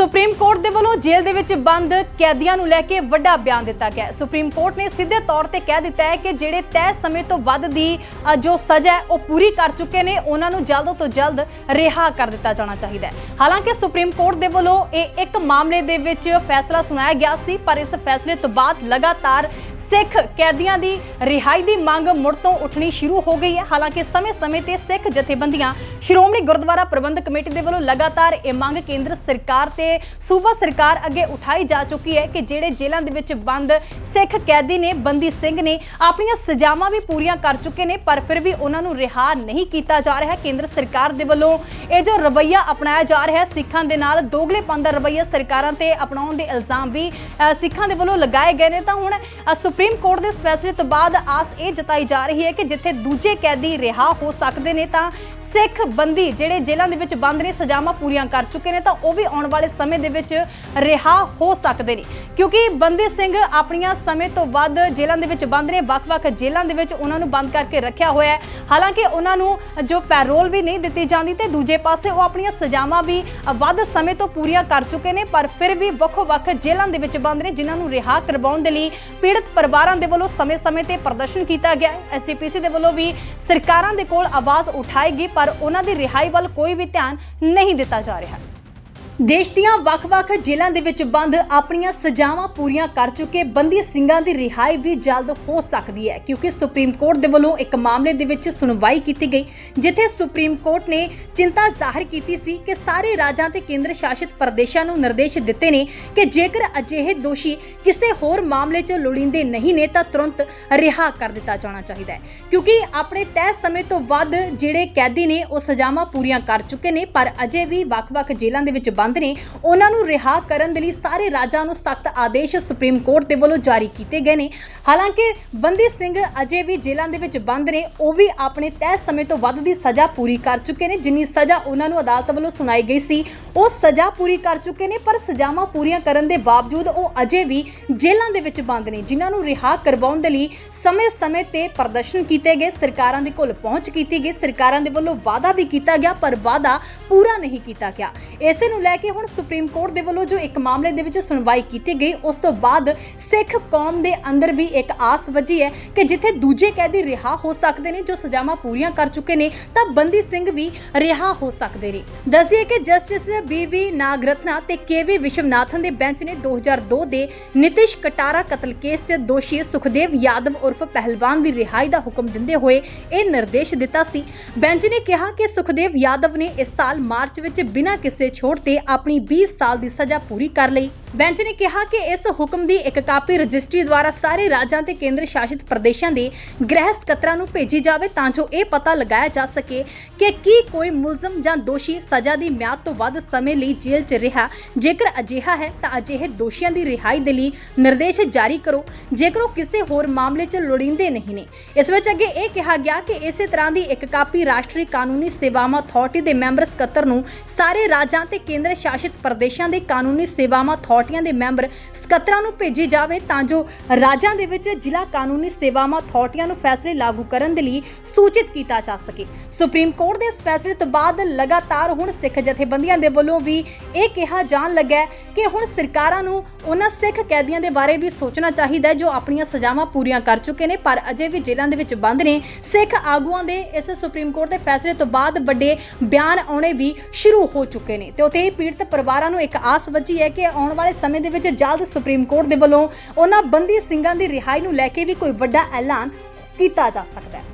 Supreme court ਦੇ ਵੱਲੋਂ ਜੇਲ੍ਹ ਦੇ ਵਿੱਚ ਬੰਦ ਕੈਦੀਆਂ ਨੂੰ ਲੈ ਕੇ ਵੱਡਾ ਬਿਆਨ ਦਿੱਤਾ ਗਿਆ ਸੁਪਰੀਮ ਕੋਰਟ ਨੇ ਸਿੱਧੇ ਤੌਰ ਤੇ ਕਹਿ ਦਿੱਤਾ ਹੈ ਕਿ ਜਿਹੜੇ ਤੈਅ ਸਮੇਂ ਤੋਂ ਵੱਧ ਦੀ ਜੋ ਸਜ਼ਾ ਹੈ, ਉਹ ਪੂਰੀ ਕਰ ਚੁੱਕੇ ਨੇ। ਉਹਨਾਂ ਨੂੰ ਜਲਦ ਤੋਂ ਜਲਦ ਰਿਹਾ ਕਰ ਦਿੱਤਾ ਜਾਣਾ ਚਾਹੀਦਾ ਹੈ। ਹਾਲਾਂਕਿ ਸੁਪਰੀਮ ਕੋਰਟ ਦੇ ਵੱਲੋਂ ਇਹ ਇੱਕ ਮਾਮਲੇ ਦੇ ਵਿੱਚ ਫੈਸਲਾ ਸੁਣਾਇਆ ਗਿਆ ਸੀ, ਪਰ ਇਸ ਫੈਸਲੇ ਤੋਂ ਬਾਅਦ ਲਗਾਤਾਰ ਸਿੱਖ ਕੈਦੀਆਂ ਦੀ ਰਿਹਾਈ ਦੀ ਮੰਗ ਮੁੜ ਤੋਂ ਉੱਠਣੀ ਸ਼ੁਰੂ ਹੋ ਗਈ ਹੈ। ਹਾਲਾਂਕਿ ਸਮੇਂ-ਸਮੇਂ ਤੇ ਸਿੱਖ ਜਥੇਬੰਦੀਆਂ ਸ਼੍ਰੋਮਣੀ ਗੁਰਦੁਆਰਾ ਪ੍ਰਬੰਧਕ ਕਮੇਟੀ ਦੇ ਵੱਲੋਂ ਲਗਾਤਾਰ ਇਹ ਮੰਗ ਕੇਂਦਰ ਸਰਕਾਰ ਤੇ ਸੂਬਾ ਸਰਕਾਰ ਅੱਗੇ ਉਠਾਈ ਜਾ ਚੁੱਕੀ ਹੈ ਕਿ ਜਿਹੜੇ ਜੇਲ੍ਹਾਂ ਦੇ ਵਿੱਚ ਬੰਦ ਸਿੱਖ ਕੈਦੀ ਨੇ ਬੰਦੀ ਸਿੰਘ ਨੇ ਆਪਣੀਆਂ ਸਜ਼ਾਵਾਂ ਵੀ ਪੂਰੀਆਂ ਕਰ ਚੁੱਕੇ ਨੇ ਪਰ ਫਿਰ ਵੀ ਉਹਨਾਂ ਨੂੰ ਰਿਹਾ ਨਹੀਂ ਕੀਤਾ ਜਾ ਰਿਹਾ। ਕੇਂਦਰ ਸਰਕਾਰ ਦੇ ਵੱਲੋਂ ਇਹ ਜੋ ਰਵੱਈਆ ਅਪਣਾਇਆ ਜਾ ਰਿਹਾ ਹੈ ਸਿੱਖਾਂ ਦੇ ਨਾਲ ਦੋਗਲੇਪਨ ਦਾ ਰਵੱਈਆ ਸਰਕਾਰਾਂ ਤੇ ਅਪਣਾਉਣ ਦੇ ਇਲਜ਼ਾਮ ਵੀ ਸਿੱਖਾਂ ਦੇ ਵੱਲੋਂ ਲਗਾਏ ਗਏ ਨੇ। ਤਾਂ ਹੁਣ ਅ, ਸੁਪਰੀਮ ਕੋਰਟ ਦੇ ਇਸ ਫੈਸਲੇ ਤੋਂ ਬਾਅਦ ਆਸ ਇਹ ਜਤਾਈ ਜਾ ਰਹੀ ਹੈ ਕਿ ਜਿੱਥੇ ਦੂਜੇ ਕੈਦੀ ਰਿਹਾ ਹੋ ਸਕਦੇ ਨੇ ਤਾਂ ਸਿੱਖ ਬੰਦੀ ਜਿਹੜੇ ਜੇਲ੍ਹਾਂ ਦੇ ਵਿੱਚ ਬੰਦ ਨੇ, ਸਜ਼ਾਵਾਂ ਪੂਰੀਆਂ ਕਰ ਚੁੱਕੇ ਨੇ ਤਾਂ ਉਹ ਵੀ ਆਉਣ ਵਾਲੇ ਸਮੇਂ ਦੇ ਵਿੱਚ ਰਿਹਾ ਹੋ ਸਕਦੇ ਨੇ। ਕਿਉਂਕਿ ਬੰਦੀ ਸਿੰਘ ਆਪਣੀਆਂ ਸਮੇਂ ਤੋਂ ਵੱਧ ਜੇਲ੍ਹਾਂ ਦੇ ਵਿੱਚ ਬੰਦ ਨੇ, ਵੱਖ-ਵੱਖ ਜੇਲ੍ਹਾਂ ਦੇ ਵਿੱਚ ਉਹਨਾਂ ਨੂੰ ਬੰਦ ਕਰਕੇ ਰੱਖਿਆ ਹੋਇਆ ਹੈ। ਹਾਲਾਂਕਿ ਉਹਨਾਂ ਨੂੰ ਜੋ ਪੈਰੋਲ ਵੀ ਨਹੀਂ ਦਿੱਤੀ ਜਾਂਦੀ ਤੇ ਦੂਜੇ ਪਾਸੇ ਉਹ ਆਪਣੀਆਂ ਸਜ਼ਾਵਾਂ ਵੀ ਵੱਧ ਸਮੇਂ ਤੋਂ ਪੂਰੀਆਂ ਕਰ ਚੁੱਕੇ ਨੇ, ਪਰ ਫਿਰ ਵੀ ਵੱਖੋ-ਵੱਖ ਜੇਲ੍ਹਾਂ ਦੇ ਵਿੱਚ ਬੰਦ ਨੇ, ਜਿਨ੍ਹਾਂ ਨੂੰ ਰਿਹਾ ਕਰਵਾਉਣ ਦੇ ਲਈ ਪੀੜਤ ਪਰਿਵਾਰਾਂ ਦੇ ਵੱਲੋਂ ਸਮੇਂ-ਸਮੇਂ ਤੇ ਪ੍ਰਦਰਸ਼ਨ ਕੀਤਾ ਗਿਆ। ਹੈ ਐਸਜੀਪੀਸੀ ਦੇ ਵੱਲੋਂ ਵੀ ਸਰਕਾਰਾਂ ਦੇ ਕੋਲ ਆਵਾਜ਼ ਉਠਾਏਗੀ ਪਰ ਉਹਨਾਂ ਦੀ ਰਿਹਾਈ ਵੱਲ ਕੋਈ ਵੀ ਧਿਆਨ ਨਹੀਂ ਦਿੱਤਾ ਜਾ ਰਿਹਾ। ਦੇਸ਼ ਦੀਆਂ ਵੱਖ-ਵੱਖ ਜੇਲ੍ਹਾਂ ਦੇ ਵਿੱਚ ਬੰਦ ਆਪਣੀਆਂ ਸਜ਼ਾਵਾਂ ਪੂਰੀਆਂ ਕਰ ਚੁੱਕੇ ਬੰਦੀ ਸਿੰਘਾਂ ਦੀ ਰਿਹਾਈ ਵੀ ਜਲਦ ਹੋ ਸਕਦੀ ਹੈ, ਕਿਉਂਕਿ ਸੁਪਰੀਮ ਕੋਰਟ ਦੇ ਵੱਲੋਂ ਇੱਕ ਮਾਮਲੇ ਦੇ ਵਿੱਚ ਸੁਣਵਾਈ ਕੀਤੀ ਗਈ, ਜਿੱਥੇ ਸੁਪਰੀਮ ਕੋਰਟ ਨੇ ਚਿੰਤਾ ਜ਼ਾਹਰ ਕੀਤੀ ਸੀ ਕਿ ਸਾਰੇ ਰਾਜਾਂ ਤੇ ਕੇਂਦਰ ਸ਼ਾਸਿਤ ਪ੍ਰਦੇਸ਼ਾਂ ਨੂੰ ਨਿਰਦੇਸ਼ ਦਿੱਤੇ ਨੇ ਕਿ ਜੇਕਰ ਅਜਿਹੇ ਦੋਸ਼ੀ ਕਿਸੇ ਹੋਰ ਮਾਮਲੇ 'ਚ ਲੋੜੀਂਦੇ ਨਹੀਂ ਨੇ ਤਾਂ ਤੁਰੰਤ ਰਿਹਾ ਕਰ ਦਿੱਤਾ ਜਾਣਾ ਚਾਹੀਦਾ ਹੈ, ਕਿਉਂਕਿ ਆਪਣੇ ਤੈਅ ਸਮੇਂ ਤੋਂ ਵੱਧ ਜਿਹੜੇ ਕੈਦੀ ਨੇ ਉਹ ਸਜ਼ਾਵਾਂ ਪੂਰੀਆਂ ਕਰ ਚੁੱਕੇ ਨੇ, ਪਰ ਅਜੇ ਵੀ ਵੱਖ-ਵੱਖ ਜੇਲ੍ਹਾਂ ਦੇ ਵਿੱਚ ਬੰਦ ਨੇ ਉਹਨਾਂ ਨੂੰ ਰਿਹਾ ਕਰਨ ਦੇ ਲਈ ਸਾਰੇ ਰਾਜਾਂ ਨੂੰ ਸਖਤ ਆਦੇਸ਼ ਸੁਪਰੀਮ ਕੋਰਟ ਦੇ ਵੱਲੋਂ ਜਾਰੀ ਕੀਤੇ ਗਏ ਨੇ। ਹਾਲਾਂਕਿ ਬੰਦੀ ਸਿੰਘ ਅਜੇ ਵੀ ਜੇਲ੍ਹਾਂ ਦੇ ਵਿੱਚ ਬੰਦ ਨੇ, ਉਹ ਵੀ ਆਪਣੇ ਤੈਅ ਸਮੇਂ ਤੋਂ ਵੱਧ ਦੀ ਸਜ਼ਾ ਪੂਰੀ ਕਰ ਚੁੱਕੇ ਨੇ, ਜਿੰਨੀ ਸਜ਼ਾ ਉਹਨਾਂ ਨੂੰ ਅਦਾਲਤ ਵੱਲੋਂ ਸੁਣਾਈ ਗਈ ਸੀ। ਉਹ ਸਜ਼ਾ ਪੂਰੀ ਕਰ ਚੁੱਕੇ ਨੇ, ਪਰ ਸਜ਼ਾਵਾਂ ਪੂਰੀਆਂ ਕਰਨ ਦੇ ਬਾਵਜੂਦ ਉਹ ਅਜੇ ਵੀ ਜੇਲ੍ਹਾਂ ਦੇ ਵਿੱਚ ਬੰਦ ਨੇ, ਜਿਨ੍ਹਾਂ ਨੂੰ ਰਿਹਾ ਕਰਵਾਉਣ ਦੇ ਲਈ ਸਮੇਂ-ਸਮੇਂ ਤੇ ਪ੍ਰਦਰਸ਼ਨ ਕੀਤੇ ਗਏ, ਸਰਕਾਰਾਂ ਦੇ ਕੋਲ ਪਹੁੰਚ ਕੀਤੀ ਗਈ, ਸਰਕਾਰਾਂ ਦੇ ਵੱਲੋਂ ਵਾਅਦਾ ਵੀ ਕੀਤਾ ਗਿਆ, ਪਰ ਵਾਅਦਾ ਪੂਰਾ ਨਹੀਂ ਕੀਤਾ ਗਿਆ। ਇਸੇ ਨੂੰ ਲੈ ਕੇ ਹੁਣ ਸੁਪਰੀਮ ਕੋਰਟ ਦੇ ਵੱਲੋਂ ਜੋ ਇੱਕ ਮਾਮਲੇ ਦੇ ਵਿੱਚ ਸੁਣਵਾਈ ਕੀਤੀ ਗਈ, ਉਸ ਤੋਂ ਬਾਅਦ ਸਿੱਖ ਕੌਮ ਦੇ ਅੰਦਰ ਵੀ ਇੱਕ ਆਸ ਵਜੀ ਹੈ ਕਿ ਜਿੱਥੇ ਦੂਜੇ ਕੈਦੀ ਰਿਹਾ ਹੋ ਸਕਦੇ ਨੇ, ਜੋ ਸਜ਼ਾਵਾਂ ਪੂਰੀਆਂ ਕਰ ਚੁੱਕੇ ਨੇ, ਤਾਂ ਬੰਦੀ ਸਿੰਘ ਵੀ ਰਿਹਾ ਹੋ ਸਕਦੇ ਨੇ। ਦੱਸਿਏ ਕਿ ਜਸਟਿਸ ਬੀਵੀ ਨਾਗਰਤਨਾ ਤੇ ਕੇਵੀ ਵਿਸ਼ਵਨਾਥਨ ਦੇ ਬੈਂਚ ਨੇ 2002 ਦੇ ਨਿਤਿਸ਼ ਕਟਾਰਾ ਕਤਲ ਕੇਸ 'ਚ ਦੋਸ਼ੀ ਸੁਖਦੇਵ ਯਾਦਵ ਉਰਫ ਪਹਿਲਵਾਨ ਦੀ ਰਿਹਾਈ ਦਾ ਹੁਕਮ ਦਿੰਦੇ ਹੋਏ ਇਹ ਨਿਰਦੇਸ਼ ਦਿੱਤਾ ਸੀ। ਬੈਂਚ ਨੇ ਕਿਹਾ ਕਿ ਸੁਖਦੇਵ ਯਾਦਵ ਨੇ ਇਸ ਸਾਲ ਮਾਰਚ ਵਿੱਚ ਬਿਨਾਂ ਕਿਸੇ ਛੋਟ ਤੇ ਆਪਣੀ 20 ਸਾਲ ਦੀ ਸਜ਼ਾ ਪੂਰੀ ਕਰ ਲਈ। ਬੈਂਚ ਨੇ ਕਿਹਾ ਕਿ ਇਸ ਹੁਕਮ ਦੀ ਇੱਕ ਕਾਪੀ ਰਜਿਸਟਰੀ ਦੁਆਰਾ ਸਾਰੇ ਰਾਜਾਂ ਤੇ ਕੇਂਦਰ ਸ਼ਾਸਿਤ ਪ੍ਰਦੇਸ਼ਾਂ ਦੇ ਗ੍ਰਹਿ ਸਕੱਤਰਾਂ ਨੂੰ ਭੇਜੀ ਜਾਵੇ ਤਾਂ ਜੋ ਇਹ ਪਤਾ ਲਗਾਇਆ ਜਾ ਸਕੇ ਕਿ ਕੀ ਕੋਈ ਮੁਲਜ਼ਮ ਜਾਂ ਦੋਸ਼ੀ ਸਜ਼ਾ ਦੀ ਮਿਆਦ ਤੋਂ ਵੱਧ ਸਮੇਂ ਲਈ ਜੇਲ੍ਹ 'ਚ ਰਿਹਾ। ਜੇਕਰ ਅਜਿਹਾ ਹੈ ਤਾਂ ਅਜਿਹੇ ਦੋਸ਼ੀਆਂ ਦੀ ਰਿਹਾਈ ਦੇ ਲਈ ਨਿਰਦੇਸ਼ ਜਾਰੀ ਕਰੋ। ਜੇਕਰ ਉਹ ਕਿਸੇ ਹੋਰ ਮਾਮਲੇ 'ਚ ਲੋੜੀਂਦੇ ਨਹੀਂ ਨੇ। ਇਸ ਵਿੱਚ ਅੱਗੇ ਇਹ ਕਿਹਾ ਗਿਆ ਕਿ ਇਸੇ ਤਰ੍ਹਾਂ ਦੀ ਇੱਕ ਕਾਪੀ ਰਾਸ਼ਟਰੀ ਕਾਨੂੰਨੀ ਸੇਵਾਵਾਂ ਅਥਾਰਟੀ ਦੇ ਮੈਂਬਰ ਸਕੱਤਰ ਨੂੰ ਸਾਰੇ ਰਾਜਾਂ ਤੇ ਕੇਂਦਰ ਸ਼ਾਸਿਤ ਪ੍ਰਦੇਸ਼ਾਂ ਦੇ ਕਾਨੂੰਨੀ ਸੇਵਾਵਾਂ ਅਥਾਰਟੀਆਂ ਦੇ ਮੈਂਬਰ ਸਕੱਤਰਾਂ ਨੂੰ ਭੇਜੀ ਜਾਵੇ ਤਾਂ ਜੋ ਰਾਜਾਂ ਦੇ ਵਿੱਚ ਜ਼ਿਲ੍ਹਾ ਕਾਨੂੰਨੀ ਸੇਵਾਵਾਂ ਅਥਾਰਟੀਆਂ ਨੂੰ ਫੈਸਲੇ ਲਾਗੂ ਕਰਨ ਦੇ ਲਈ ਸੂਚਿਤ ਕੀਤਾ ਜਾ ਸਕੇ। ਸੁਪਰੀਮ ਕੋਰਟ ਦੇ ਇਸ ਫੈਸਲੇ ਤੋਂ ਬਾਅਦ ਲਗਾਤਾਰ ਹੁਣ ਸਿੱਖ ਜਥੇਬੰਦੀਆਂ ਦੇ ਵੱਲੋਂ ਵੀ ਇਹ ਕਿਹਾ ਜਾਣ ਲੱਗਾ ਹੈ ਕਿ ਹੁਣ ਸਰਕਾਰਾਂ ਨੂੰ ਉਹਨਾਂ ਸਿੱਖ ਕੈਦੀਆਂ ਦੇ ਬਾਰੇ ਵੀ ਸੋਚਣਾ ਚਾਹੀਦਾ ਹੈ ਜੋ ਆਪਣੀਆਂ ਸਜ਼ਾਵਾਂ ਪੂਰੀਆਂ ਕਰ ਚੁੱਕੇ ਨੇ, ਪਰ ਅਜੇ ਵੀ ਜੇਲ੍ਹਾਂ ਦੇ ਵਿੱਚ ਬੰਦ ਨੇ। ਸਿੱਖ ਆਗੂਆਂ ਦੇ ਇਸ ਸੁਪਰੀਮ ਕੋਰਟ ਦੇ ਫੈਸਲੇ ਤੋਂ ਬਾਅਦ ਵੱਡੇ ਬਿਆਨ ਆਉਣੇ ਵੀ ਸ਼ੁਰੂ ਹੋ ਚੁੱਕੇ ਨੇ। ਤੇ ਉਤੇ ਹੀ ਪੀੜਤ ਪਰਿਵਾਰਾਂ ਨੂੰ ਇੱਕ ਆਸ ਵੱਜੀ ਹੈ ਕਿ ਆਉਣ ਵਾਲੇ ਸਮੇਂ ਦੇ ਵਿੱਚ ਜਲਦ ਸੁਪਰੀਮ ਕੋਰਟ ਦੇ ਵੱਲੋਂ ਉਹਨਾਂ ਬੰਦੀ ਸਿੰਘਾਂ ਦੀ ਰਿਹਾਈ ਨੂੰ ਲੈ ਕੇ ਵੀ ਕੋਈ ਵੱਡਾ ਐਲਾਨ ਕੀਤਾ ਜਾ ਸਕਦਾ ਹੈ।